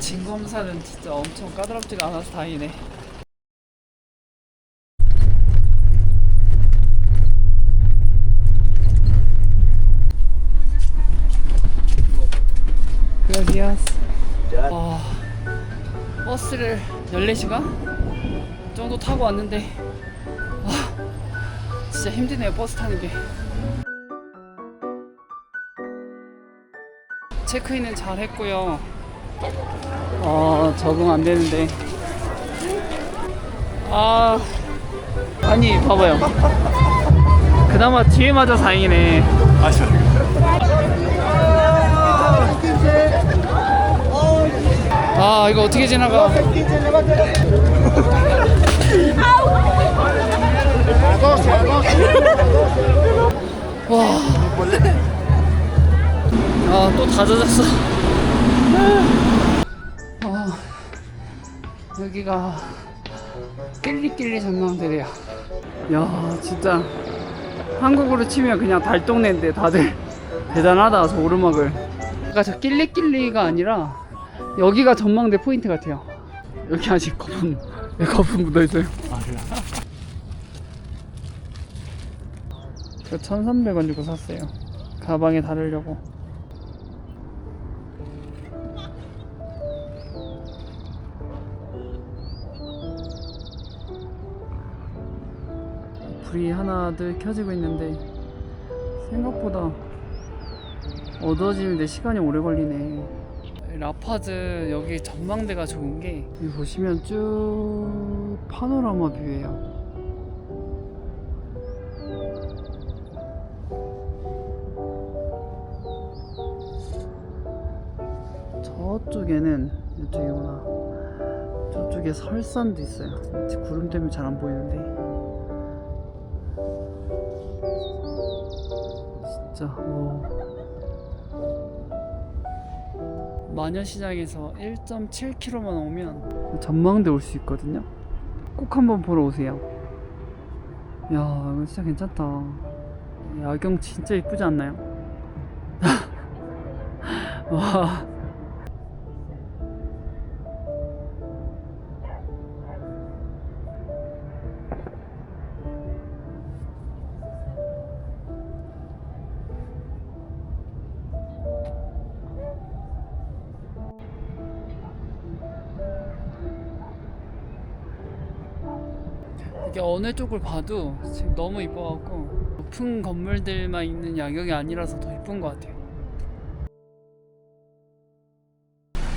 진검사는 진짜 엄청 까다롭지가 않아서 다행이네. 아, 버스를 14시간 정도 타고 왔는데 아, 진짜 힘드네요 버스 타는 게 체크인은 잘 했고요. 아 적응 안 되는데. 아. 아니 봐봐요. 그나마 뒤에 맞아 다행이네. 아 이거 어떻게 지나가? 와 아 또 다 젖었어. 아 여기가 낄리낄리 전망대래요. 야 진짜. 한국으로 치면 그냥 달동네인데 다들 대단하다 저 오르막을. 그러니까 저 낄리낄리가 아니라 여기가 전망대 포인트 같아요. 여기 아직 거품 왜 거품 묻어있어요? 저 1300원 주고 샀어요. 가방에 달으려고 불이 하나둘 켜지고 있는데 생각보다 어두워지는데 시간이 오래 걸리네. 라파즈 여기 전망대가 좋은 게 여기 보시면 쭉 파노라마 뷰예요. 저쪽에는 이쪽이구나. 저쪽에 설산도 있어요. 구름 때문에 잘 안 보이는데. 진짜 오. 마녀시장에서 1.7km만 오면 전망대 올 수 있거든요. 꼭 한번 보러 오세요. 야, 이거 진짜 괜찮다. 야경 진짜 이쁘지 않나요? 와. 이게 어느 쪽을 봐도 지금 너무 이뻐갖고 높은 건물들만 있는 야경이 아니라서 더 이쁜 것 같아요.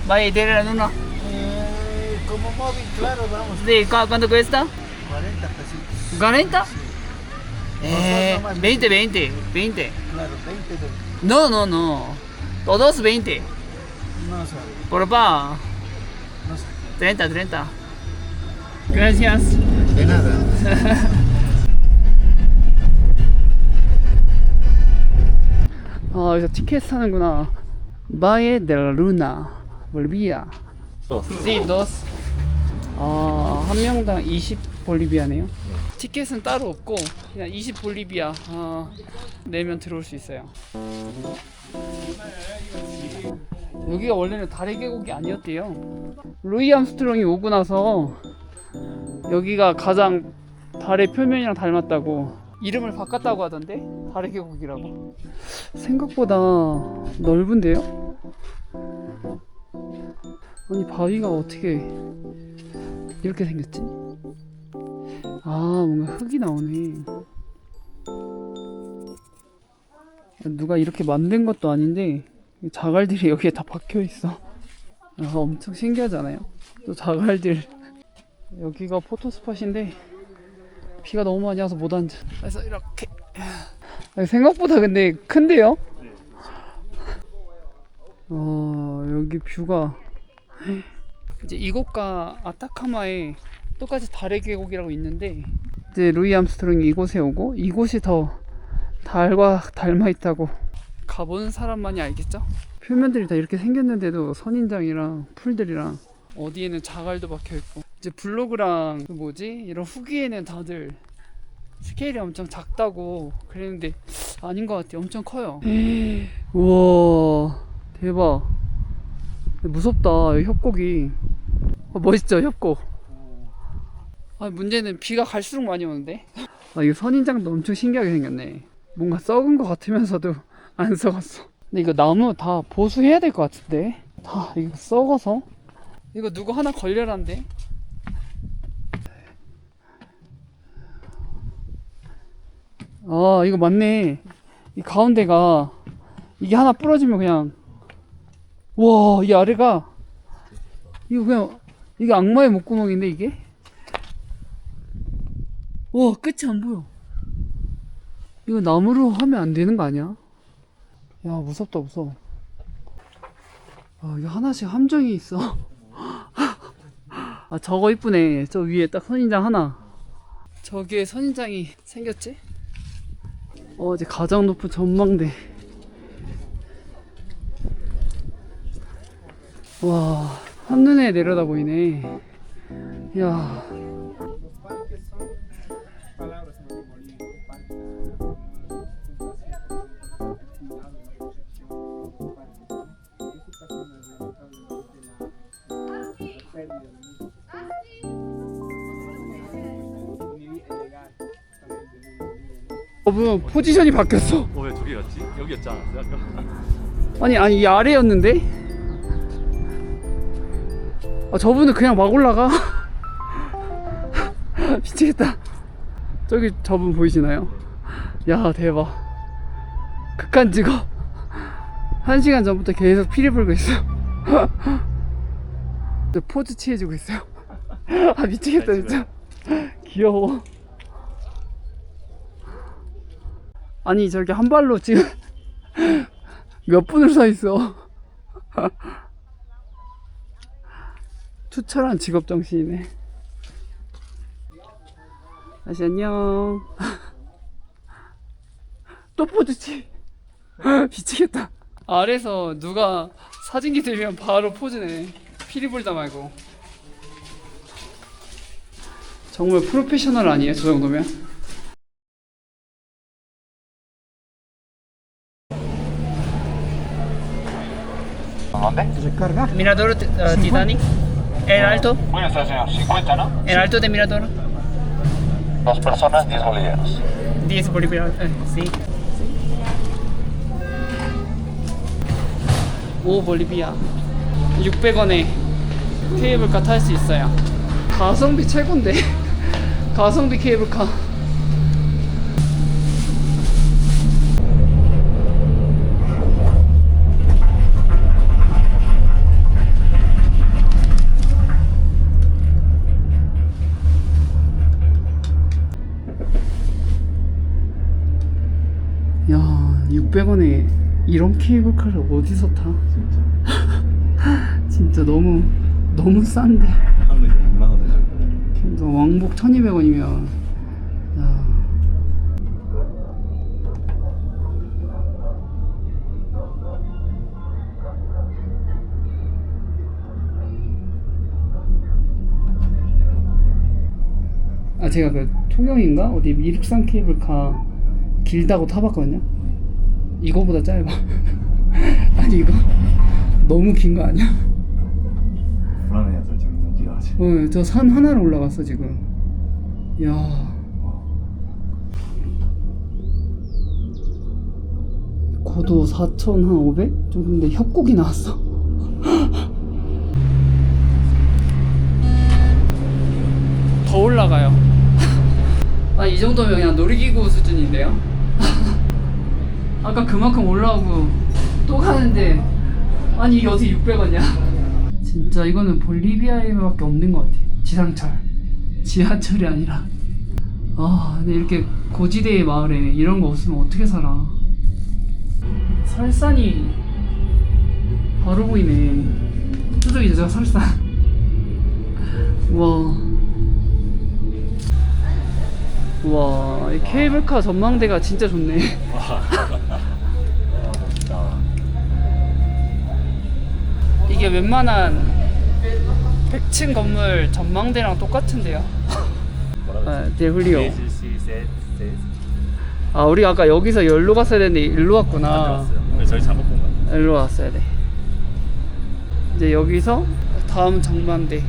Vai de la luna. Eh, como móvil, claro, vamos. ¿De cu- cuánto cuesta? 40 pesitos. 40? Eh, nomás 20, 20, 20. Claro, 20 de... No, no, no. Todos 20. No sé, Por pa. no sé. 30, 30. Gracias. De nada. 아, 여기서 티켓 사는구나. Valle de la Luna, 볼비아. Sí, dos. 아, 한 명당 20 볼리비아네요. 티켓은 따로 없고 그냥 20 볼리비아 아, 내면 들어올 수 있어요. 여기가 원래는 달의 계곡이 아니었대요. 루이 암스트롱이 오고 나서 여기가 가장 달의 표면이랑 닮았다고 이름을 바꿨다고 하던데 달의 계곡이라고. 생각보다 넓은데요? 아니 바위가 어떻게 이렇게 생겼지? 아 뭔가 흙이 나오네 누가 이렇게 만든 것도 아닌데 이 자갈들이 여기에 다 박혀 있어 아, 엄청 신기하지 않아요? 또 자갈들 여기가 포토 스팟인데 비가 너무 많이 와서 못 앉아. 그래서 이렇게. 생각보다 근데 큰데요? 어 여기 뷰가. 이제 이곳과 아타카마에 똑같이 달의 계곡이라고 있는데 이제 루이 암스트롱이 이곳에 오고 이곳이 더 달과 닮아 있다고. 가본 사람만이 알겠죠? 표면들이 다 이렇게 생겼는데도 선인장이랑 풀들이랑 어디에는 자갈도 박혀 있고 이제 블로그랑 그 뭐지 이런 후기에는 다들 스케일이 엄청 작다고 그랬는데 아닌 것 같아. 엄청 커요. 우와, 대박. 무섭다. 협곡이. 어, 멋있죠, 협곡. 아, 문제는 비가 갈수록 많이 오는데. 아, 이거 선인장도 엄청 신기하게 생겼네. 뭔가 썩은 것 같으면서도 안 썩었어. 근데 이거 나무 다 보수해야 될 것 같은데. 다 이거 썩어서. 이거 누구 하나 걸려란데. 아, 이거 맞네. 이 가운데가 이게 하나 부러지면 그냥 와, 이 아래가 이거 그냥 이게 악마의 목구멍인데 이게? 와, 끝이 안 보여. 이거 나무로 하면 안 되는 거 아니야? 야, 무섭다, 무서워. 아, 이거 하나씩 함정이 있어. 아, 저거 이쁘네. 저 위에 딱 선인장 하나. 저기에 선인장이 생겼지? 어, 이제 가장 높은 전망대. 와, 한눈에 내려다 보이네. 야. 여러분, 포지션이 바뀌었어. 어, 왜 저기 갔지? 여기 였지 않았어요? 아까? 아니 아니 이 아래였는데 아 저분은 그냥 막 올라가 미치겠다 저기 저분 보이시나요? 야 대박 극한 직업 한 시간 전부터 계속 피리 불고 있어 저 포즈 취해주고 있어요 아 미치겠다 진짜 귀여워 아니 저기 한 발로 지금 몇 분을 서 있어. 투철한 직업 정신이네. 다시 안녕. 또 포즈지. 미치겠다. 아래서 누가 사진기 들면 바로 포즈네. 피리 불다 말고. 정말 프로페셔널 아니에요? 저 정도면? Recarga. Mirador uh, Titanic. El alto. Buenas tardes, señor. 50, ¿no? El alto de Mirador. Dos personas, 10 bolivianos. 10 bolivianos. 에, sí. 오 볼리비아 600원에 케이블카 탈 수 있어요 가성비 최고인데 가성비 케이블카 케이블카를 어디서 타? 진짜 너무 너무 싼데 한 명이 6만 원에 살. 진짜 왕복 1200원이면 야아 제가 그 통영인가 어디 미륵산 케이블카 길다고 타봤거든요. 이거보다 짧아. 아니 이거 너무 긴 거 아니야? 불안해요, 저 지금 어디가 하지? 어, 저 산 하나를 올라갔어 지금. 야. 고도 4,500 정도인데 협곡이 나왔어. 더 올라가요. 아, 이 정도면 그냥 놀이기구 수준인데요? 아까 그만큼 올라오고 또 가는데 아니 이게 어떻게 600원이야? 진짜 이거는 볼리비아에밖에 없는 것 같아. 지상철. 지하철이 아니라. 아, 근데 이렇게 고지대의 마을에 이런 거 없으면 어떻게 살아? 설산이 바로 보이네. 저쪽이죠, 저 설산. 와. 와, 이 케이블카 전망대가 진짜 좋네. 이게 웬만한 100층 건물 전망대랑 똑같은데요. 아. 네, 셋. 아 우리 아까 여기서 열로 갔어야 되는데 일로 왔구나 네, 저희 잘못 본 거야. 일로 왔어야 돼 이제 여기서 다음 전망대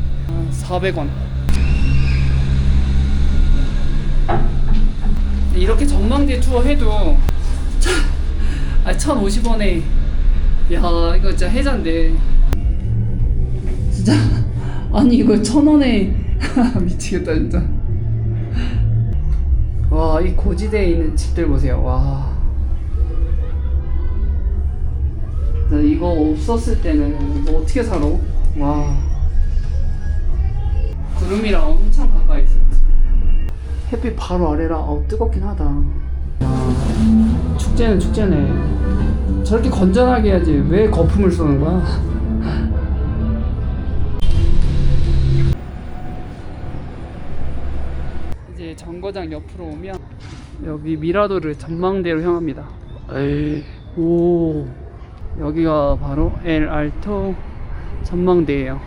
400원 이렇게 전망대 투어 해도 아 1,050원에 야 이거 진짜 해잔데 진짜. 아니 이거 천 원에. 미치겠다 진짜. 와 이 고지대에 있는 집들 보세요. 와. 이거 없었을 때는 이거 어떻게 살아? 와. 구름이랑 엄청 가까이 있어 햇빛 바로 아래라. 어 뜨겁긴 하다. 와, 축제는 축제네. 저렇게 건전하게 해야지 왜 거품을 쏘는 거야 정거장 옆으로 오면 여기 미라도를 전망대로 향합니다. 에이, 오, 여기가 바로 엘 알토 전망대예요.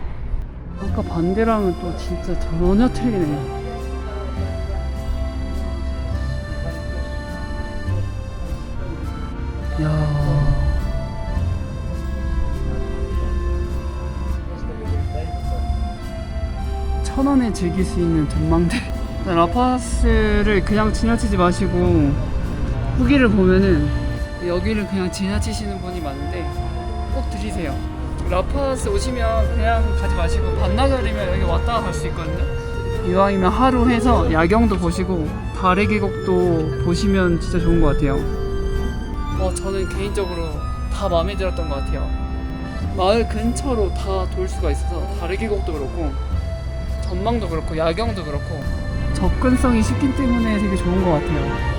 아까 반대랑은 또 진짜 전혀 틀리네요. 야. 천 원에 즐길 수 있는 전망대. 라파스를 그냥 지나치지 마시고 후기를 보면은 여기를 그냥 지나치시는 분이 많은데 꼭 들이세요. 라파스 오시면 그냥 가지 마시고 반나절이면 여기 왔다가 갈 수 있거든요. 이왕이면 하루 해서 야경도 보시고 달의 계곡도 보시면 진짜 좋은 것 같아요. 어, 저는 개인적으로 다 마음에 들었던 것 같아요. 마을 근처로 다 돌 수가 있어서 달의 계곡도 그렇고 전망도 그렇고 야경도 그렇고 접근성이 쉽기 때문에 되게 좋은 것 같아요.